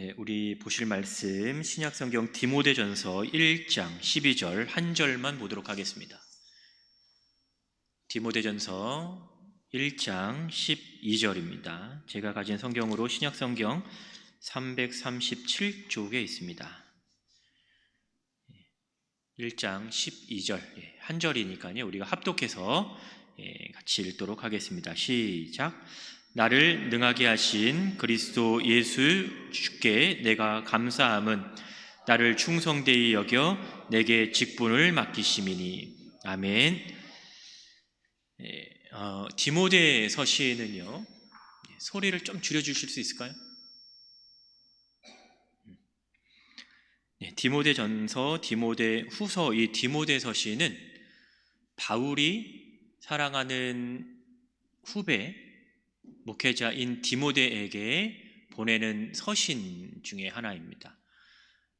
네, 우리 보실 말씀 신약성경 디모데전서 1장 12절 한 절만 보도록 하겠습니다. 디모데전서 1장 12절입니다. 제가 가진 성경으로 신약성경 337쪽에 있습니다. 1장 12절 예, 한 절이니까요. 우리가 합독해서 예, 같이 읽도록 하겠습니다. 시작. 나를 능하게 하신 그리스도 예수 주께 내가 감사함은 나를 충성되이 여겨 내게 직분을 맡기심이니 아멘. 예, 어, 디모데 서 시에는요 예, 소리를 좀 줄여주실 수 있을까요? 네, 디모데 전서, 디모데 후서, 이 디모데 서 시는 바울이 사랑하는 후배 목회자인 디모데에게 보내는 서신 중에 하나입니다.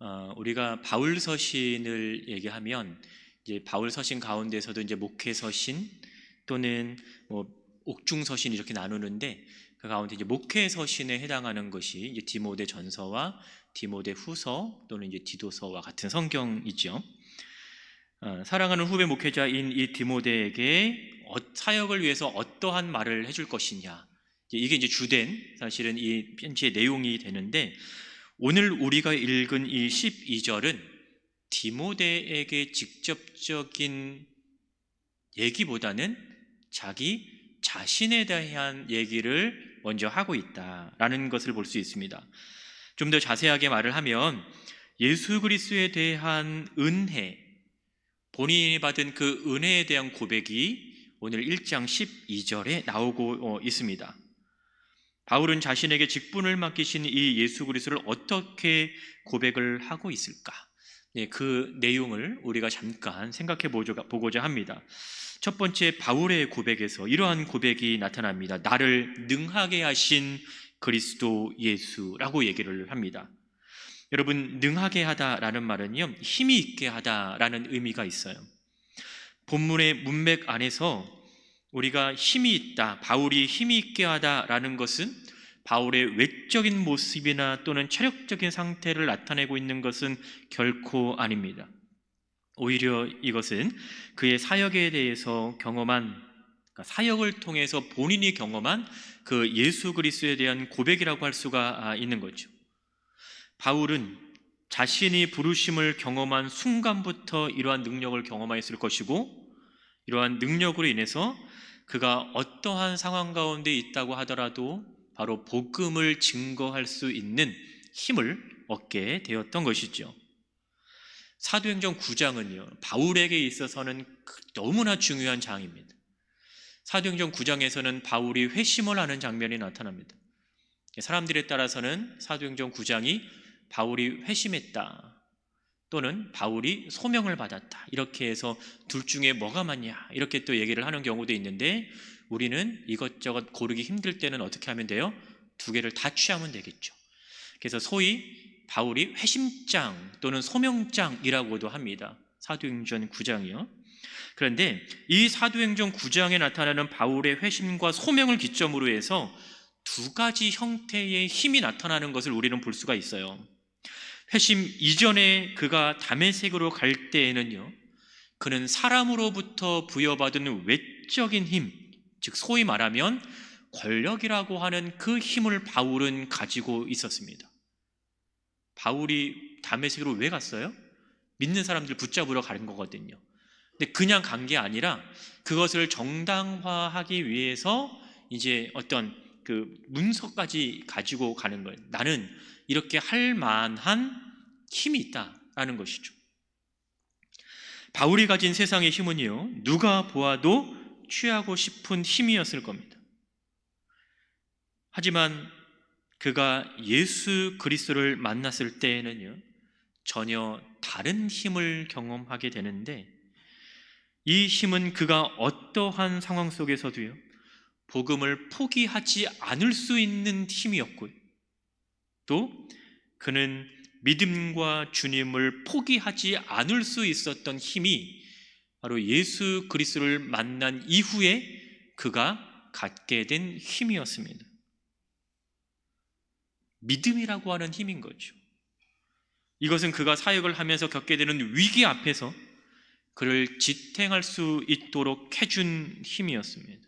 어, 우리가 바울 서신을 얘기하면 이제 바울 서신 가운데서도 이제 목회 서신 또는 뭐 옥중 서신 이렇게 나누는데 그 가운데 이제 목회 서신에 해당하는 것이 이제 디모데 전서와 디모데 후서 또는 이제 디도서와 같은 성경이죠. 어, 사랑하는 후배 목회자인 이 디모데에게 어, 사역을 위해서 어떠한 말을 해줄 것이냐 이게 이제 주된 사실은 이 편지의 내용이 되는데 오늘 우리가 읽은 이 12절은 디모데에게 직접적인 얘기보다는 자기 자신에 대한 얘기를 먼저 하고 있다라는 것을 볼 수 있습니다. 좀 더 자세하게 말을 하면 예수 그리스도에 대한 은혜, 본인이 받은 그 은혜에 대한 고백이 오늘 1장 12절에 나오고 어, 있습니다. 바울은 자신에게 직분을 맡기신 이 예수 그리스도를 어떻게 고백을 하고 있을까? 네, 그 내용을 우리가 잠깐 생각해 보고자 합니다. 첫 번째 바울의 고백에서 이러한 고백이 나타납니다. 나를 능하게 하신 그리스도 예수라고 얘기를 합니다. 여러분 능하게 하다라는 말은요 힘이 있게 하다라는 의미가 있어요. 본문의 문맥 안에서 우리가 힘이 있다, 바울이 힘이 있게 하다라는 것은 바울의 외적인 모습이나 또는 체력적인 상태를 나타내고 있는 것은 결코 아닙니다. 오히려 이것은 그의 사역에 대해서 경험한 그러니까 사역을 통해서 본인이 경험한 그 예수 그리스도에 대한 고백이라고 할 수가 아, 있는 거죠. 바울은 자신이 부르심을 경험한 순간부터 이러한 능력을 경험하였을 것이고 이러한 능력으로 인해서 그가 어떠한 상황 가운데 있다고 하더라도 바로 복음을 증거할 수 있는 힘을 얻게 되었던 것이죠. 사도행전 9장은요, 바울에게 있어서는 너무나 중요한 장입니다. 사도행전 9장에서는 바울이 회심을 하는 장면이 나타납니다. 사람들에 따라서는 사도행전 9장이 바울이 회심했다. 또는 바울이 소명을 받았다. 이렇게 해서 둘 중에 뭐가 맞냐. 이렇게 또 얘기를 하는 경우도 있는데 우리는 이것저것 고르기 힘들 때는 어떻게 하면 돼요? 두 개를 다 취하면 되겠죠. 그래서 소위 바울이 회심장 또는 소명장이라고도 합니다. 사도행전 9장이요. 그런데 이 사도행전 9장에 나타나는 바울의 회심과 소명을 기점으로 해서 두 가지 형태의 힘이 나타나는 것을 우리는 볼 수가 있어요. 회심 이전에 그가 담의색으로 갈 때에는요, 그는 사람으로부터 부여받은 외적인 힘, 즉 소위 말하면 권력이라고 하는 그 힘을 바울은 가지고 있었습니다. 바울이 담의색으로 왜 갔어요? 믿는 사람들 붙잡으러 가는 거거든요. 근데 그냥 간 게 아니라 그것을 정당화하기 위해서 이제 어떤 그 문서까지 가지고 가는 거예요. 나는 이렇게 할 만한 힘이 있다라는 것이죠. 바울이 가진 세상의 힘은요, 누가 보아도 취하고 싶은 힘이었을 겁니다. 하지만 그가 예수 그리스도를 만났을 때에는요, 전혀 다른 힘을 경험하게 되는데, 이 힘은 그가 어떠한 상황 속에서도요, 복음을 포기하지 않을 수 있는 힘이었고요. 또 그는 믿음과 주님을 포기하지 않을 수 있었던 힘이 바로 예수 그리스도를 만난 이후에 그가 갖게 된 힘이었습니다. 믿음이라고 하는 힘인 거죠. 이것은 그가 사역을 하면서 겪게 되는 위기 앞에서 그를 지탱할 수 있도록 해준 힘이었습니다.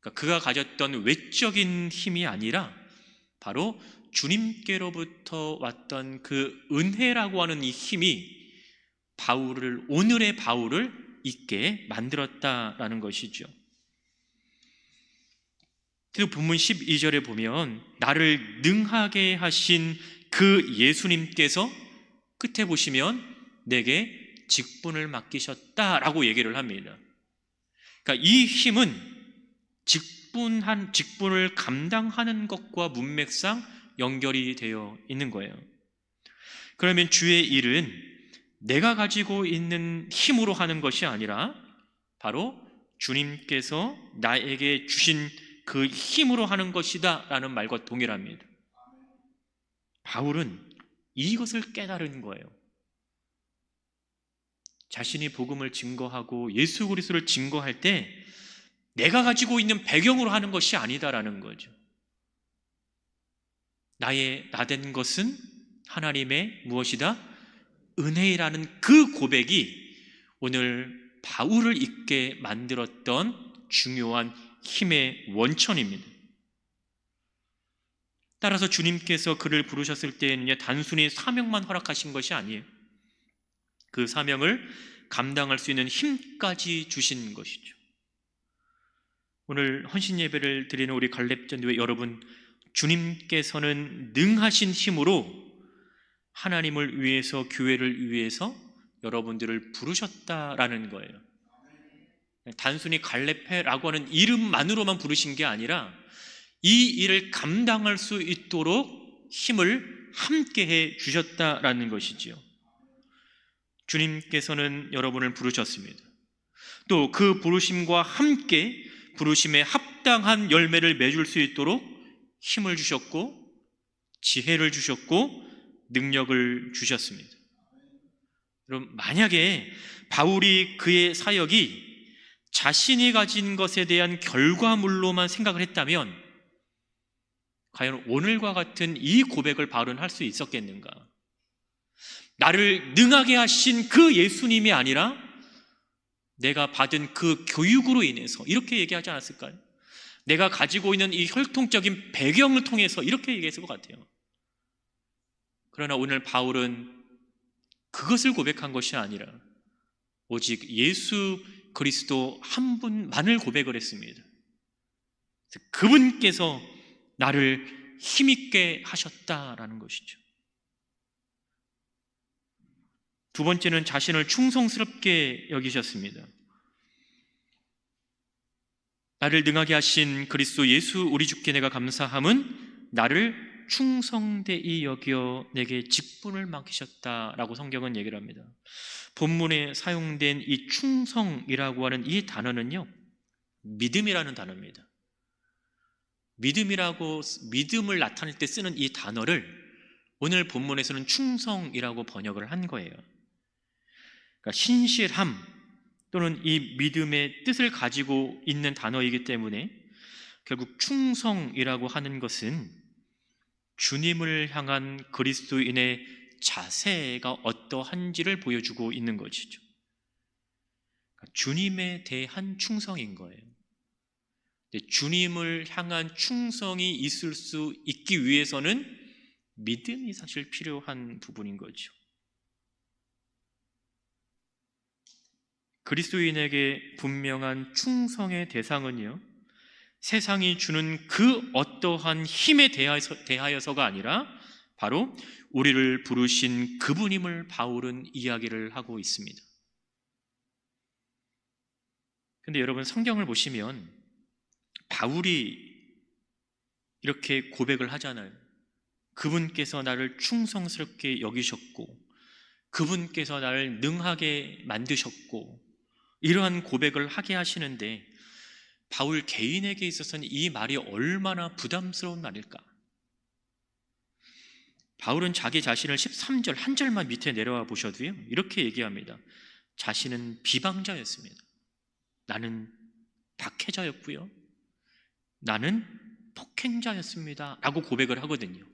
그러니까 그가 가졌던 외적인 힘이 아니라 바로 주님께로부터 왔던 그 은혜라고 하는 이 힘이 바울을 오늘의 바울을 있게 만들었다라는 것이죠. 그리고 본문 12절에 보면 나를 능하게 하신 그 예수님께서 끝에 보시면 내게 직분을 맡기셨다라고 얘기를 합니다. 그러니까 이 힘은 직 분한 직분을 감당하는 것과 문맥상 연결이 되어 있는 거예요. 그러면 주의 일은 내가 가지고 있는 힘으로 하는 것이 아니라 바로 주님께서 나에게 주신 그 힘으로 하는 것이다 라는 말과 동일합니다. 바울은 이것을 깨달은 거예요. 자신이 복음을 증거하고 예수 그리스도를 증거할 때 내가 가지고 있는 배경으로 하는 것이 아니다라는 거죠. 나의 나된 것은 하나님의 무엇이다? 은혜라는 그 고백이 오늘 바울을 있게 만들었던 중요한 힘의 원천입니다. 따라서 주님께서 그를 부르셨을 때에는 단순히 사명만 허락하신 것이 아니에요. 그 사명을 감당할 수 있는 힘까지 주신 것이죠. 오늘 헌신 예배를 드리는 우리 갈렙전도회 여러분, 주님께서는 능하신 힘으로 하나님을 위해서 교회를 위해서 여러분들을 부르셨다라는 거예요. 단순히 갈렙회라고 하는 이름만으로만 부르신 게 아니라 이 일을 감당할 수 있도록 힘을 함께 해 주셨다라는 것이지요. 주님께서는 여러분을 부르셨습니다. 또 그 부르심과 함께 부르심에 합당한 열매를 맺을 수 있도록 힘을 주셨고 지혜를 주셨고 능력을 주셨습니다. 여러분 만약에 바울이 그의 사역이 자신이 가진 것에 대한 결과물로만 생각을 했다면 과연 오늘과 같은 이 고백을 바울은 할수 있었겠는가? 나를 능하게 하신 그 예수님이 아니라 내가 받은 그 교육으로 인해서 이렇게 얘기하지 않았을까요? 내가 가지고 있는 이 혈통적인 배경을 통해서 이렇게 얘기했을 것 같아요. 그러나 오늘 바울은 그것을 고백한 것이 아니라 오직 예수 그리스도 한 분만을 고백을 했습니다. 그분께서 나를 힘있게 하셨다라는 것이죠. 두 번째는 자신을 충성스럽게 여기셨습니다. 나를 능하게 하신 그리스도 예수 우리 주께 내가 감사함은 나를 충성되이 여겨 내게 직분을 맡기셨다라고 성경은 얘기를 합니다. 본문에 사용된 이 충성이라고 하는 이 단어는요, 믿음이라는 단어입니다. 믿음이라고 믿음을 나타낼 때 쓰는 이 단어를 오늘 본문에서는 충성이라고 번역을 한 거예요. 그러니까 신실함 또는 이 믿음의 뜻을 가지고 있는 단어이기 때문에 결국 충성이라고 하는 것은 주님을 향한 그리스도인의 자세가 어떠한지를 보여주고 있는 것이죠. 그러니까 주님에 대한 충성인 거예요. 주님을 향한 충성이 있을 수 있기 위해서는 믿음이 사실 필요한 부분인 거죠. 그리스도인에게 분명한 충성의 대상은요, 세상이 주는 그 어떠한 힘에 대하여서, 대하여서 가 아니라 바로 우리를 부르신 그분임을 바울은 이야기를 하고 있습니다. 근데 여러분 성경을 보시면 바울이 이렇게 고백을 하잖아요. 그분께서 나를 충성스럽게 여기셨고, 그분께서 나를 능하게 만드셨고, 이러한 고백을 하게 하시는데 바울 개인에게 있어서는 이 말이 얼마나 부담스러운 말일까? 바울은 자기 자신을 13절 한 절만 밑에 내려와 보셔도요. 이렇게 얘기합니다. 자신은 비방자였습니다. 나는 박해자였고요. 나는 폭행자였습니다. 라고 고백을 하거든요.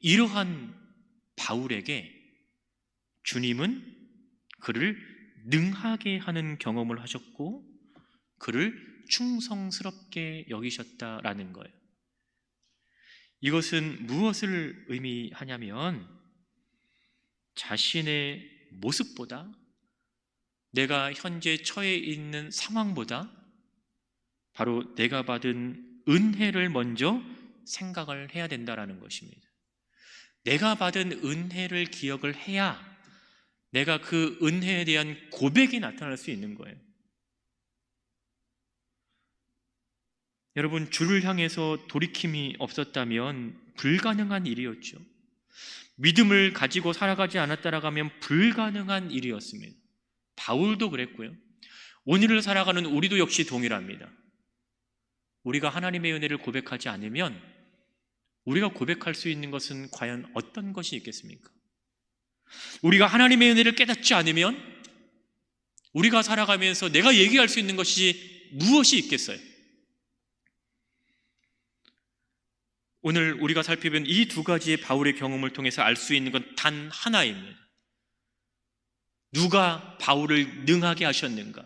이러한 바울에게 주님은 그를 능하게 하는 경험을 하셨고 그를 충성스럽게 여기셨다라는 거예요. 이것은 무엇을 의미하냐면 자신의 모습보다 내가 현재 처해 있는 상황보다 바로 내가 받은 은혜를 먼저 생각을 해야 된다라는 것입니다. 내가 받은 은혜를 기억을 해야 내가 그 은혜에 대한 고백이 나타날 수 있는 거예요. 여러분, 주를 향해서 돌이킴이 없었다면 불가능한 일이었죠. 믿음을 가지고 살아가지 않았다라고 하면 불가능한 일이었습니다. 바울도 그랬고요. 오늘을 살아가는 우리도 역시 동일합니다. 우리가 하나님의 은혜를 고백하지 않으면 우리가 고백할 수 있는 것은 과연 어떤 것이 있겠습니까? 우리가 하나님의 은혜를 깨닫지 않으면 우리가 살아가면서 내가 얘기할 수 있는 것이 무엇이 있겠어요? 오늘 우리가 살펴본 이 두 가지의 바울의 경험을 통해서 알 수 있는 건 단 하나입니다. 누가 바울을 능하게 하셨는가?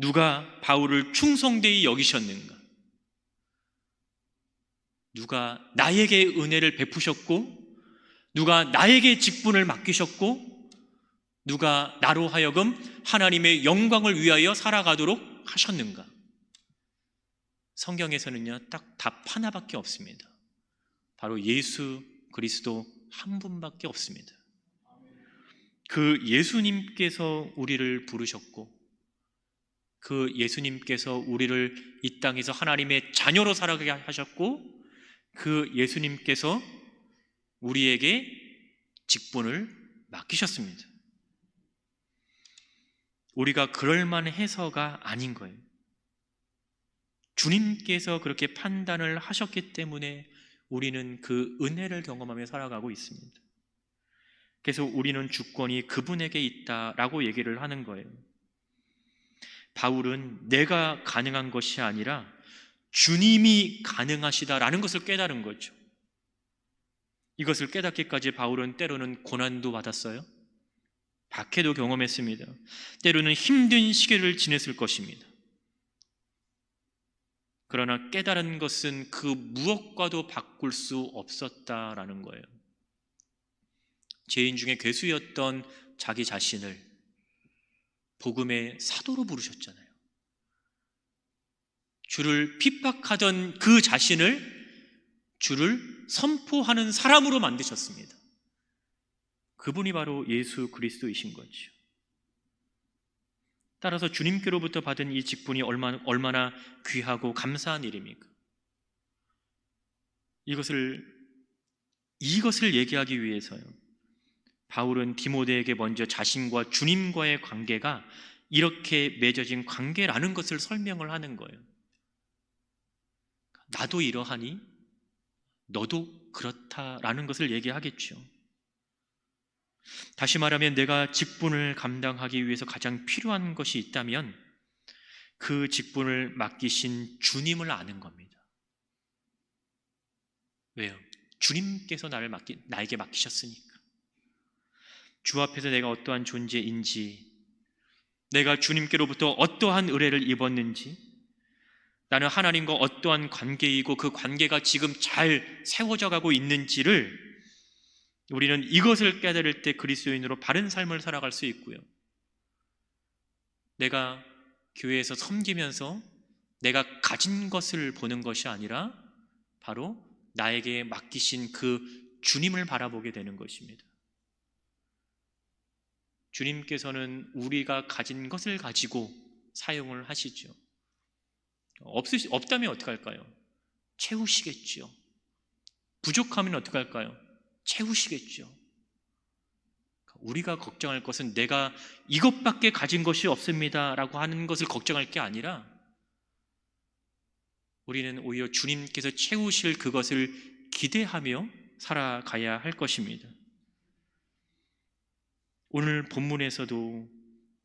누가 바울을 충성되이 여기셨는가? 누가 나에게 은혜를 베푸셨고, 누가 나에게 직분을 맡기셨고, 누가 나로 하여금 하나님의 영광을 위하여 살아가도록 하셨는가? 성경에서는요, 딱 답 하나밖에 없습니다. 바로 예수 그리스도 한 분밖에 없습니다. 그 예수님께서 우리를 부르셨고, 그 예수님께서 우리를 이 땅에서 하나님의 자녀로 살아가게 하셨고, 그 예수님께서 우리에게 직분을 맡기셨습니다. 우리가 그럴만 해서가 아닌 거예요. 주님께서 그렇게 판단을 하셨기 때문에 우리는 그 은혜를 경험하며 살아가고 있습니다. 그래서 우리는 주권이 그분에게 있다라고 얘기를 하는 거예요. 바울은 내가 가능한 것이 아니라 주님이 가능하시다라는 것을 깨달은 거죠. 이것을 깨닫기까지 바울은 때로는 고난도 받았어요. 박해도 경험했습니다. 때로는 힘든 시기를 지냈을 것입니다. 그러나 깨달은 것은 그 무엇과도 바꿀 수 없었다라는 거예요. 죄인 중에 괴수였던 자기 자신을 복음의 사도로 부르셨잖아요. 주를 핍박하던 그 자신을 주를 선포하는 사람으로 만드셨습니다. 그분이 바로 예수 그리스도이신 거죠. 따라서 주님께로부터 받은 이 직분이 얼마나, 얼마나 귀하고 감사한 일입니까? 이것을, 이것을 얘기하기 위해서요. 바울은 디모데에게 먼저 자신과 주님과의 관계가 이렇게 맺어진 관계라는 것을 설명을 하는 거예요. 나도 이러하니 너도 그렇다라는 것을 얘기하겠죠. 다시 말하면 내가 직분을 감당하기 위해서 가장 필요한 것이 있다면 그 직분을 맡기신 주님을 아는 겁니다. 왜요? 주님께서 나를 맡기, 나에게 맡기셨으니까. 주 앞에서 내가 어떠한 존재인지, 내가 주님께로부터 어떠한 의뢰를 입었는지, 나는 하나님과 어떠한 관계이고 그 관계가 지금 잘 세워져 가고 있는지를 우리는 이것을 깨달을 때 그리스도인으로 바른 삶을 살아갈 수 있고요. 내가 교회에서 섬기면서 내가 가진 것을 보는 것이 아니라 바로 나에게 맡기신 그 주님을 바라보게 되는 것입니다. 주님께서는 우리가 가진 것을 가지고 사용을 하시죠. 없으시, 없다면 어떡할까요? 채우시겠죠. 부족하면 어떡할까요? 채우시겠죠. 우리가 걱정할 것은 내가 이것밖에 가진 것이 없습니다 라고 하는 것을 걱정할 게 아니라 우리는 오히려 주님께서 채우실 그것을 기대하며 살아가야 할 것입니다. 오늘 본문에서도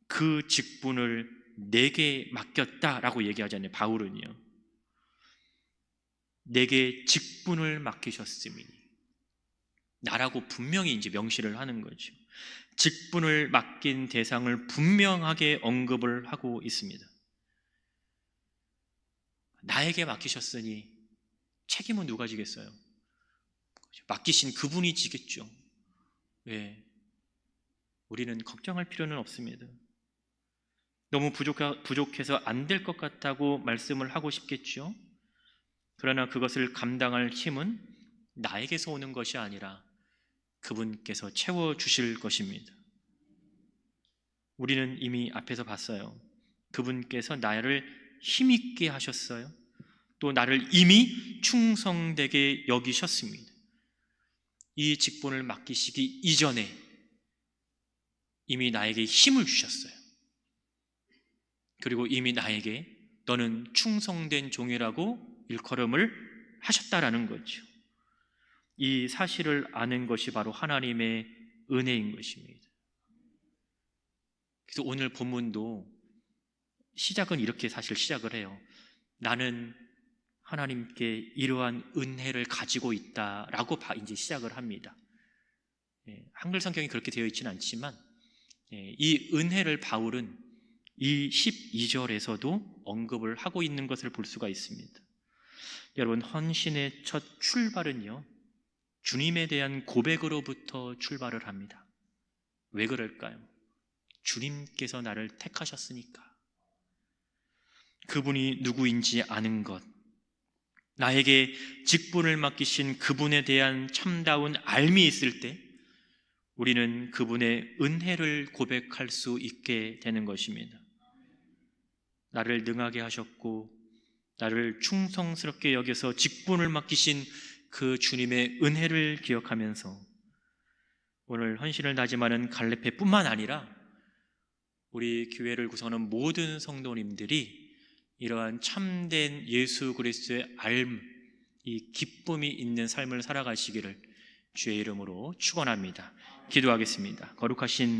그 직분을 내게 맡겼다라고 얘기하잖아요. 바울은요. 내게 직분을 맡기셨음이니 나라고 분명히 이제 명시를 하는 거죠. 직분을 맡긴 대상을 분명하게 언급을 하고 있습니다. 나에게 맡기셨으니 책임은 누가 지겠어요? 맡기신 그분이 지겠죠. 왜? 우리는 걱정할 필요는 없습니다. 너무 부족해서 안 될 것 같다고 말씀을 하고 싶겠죠. 그러나 그것을 감당할 힘은 나에게서 오는 것이 아니라 그분께서 채워 주실 것입니다. 우리는 이미 앞에서 봤어요. 그분께서 나를 힘있게 하셨어요. 또 나를 이미 충성되게 여기셨습니다. 이 직분을 맡기시기 이전에 이미 나에게 힘을 주셨어요. 그리고 이미 나에게 너는 충성된 종이라고 일컬음을 하셨다라는 거죠. 이 사실을 아는 것이 바로 하나님의 은혜인 것입니다. 그래서 오늘 본문도 시작은 이렇게 사실 시작을 해요. 나는 하나님께 이러한 은혜를 가지고 있다라고 이제 시작을 합니다. 예, 한글 성경이 그렇게 되어 있지는 않지만 예, 이 은혜를 바울은 이 12절에서도 언급을 하고 있는 것을 볼 수가 있습니다. 여러분 헌신의 첫 출발은요. 주님에 대한 고백으로부터 출발을 합니다. 왜 그럴까요? 주님께서 나를 택하셨으니까. 그분이 누구인지 아는 것, 나에게 직분을 맡기신 그분에 대한 참다운 알미 있을 때 우리는 그분의 은혜를 고백할 수 있게 되는 것입니다. 나를 능하게 하셨고 나를 충성스럽게 여겨서 직분을 맡기신 그 주님의 은혜를 기억하면서 오늘 헌신을 다짐하는 갈레페뿐만 아니라 우리 교회를 구성하는 모든 성도님들이 이러한 참된 예수 그리스도의 알, 이 기쁨이 있는 삶을 살아가시기를 주의 이름으로 축원합니다. 기도하겠습니다. 거룩하신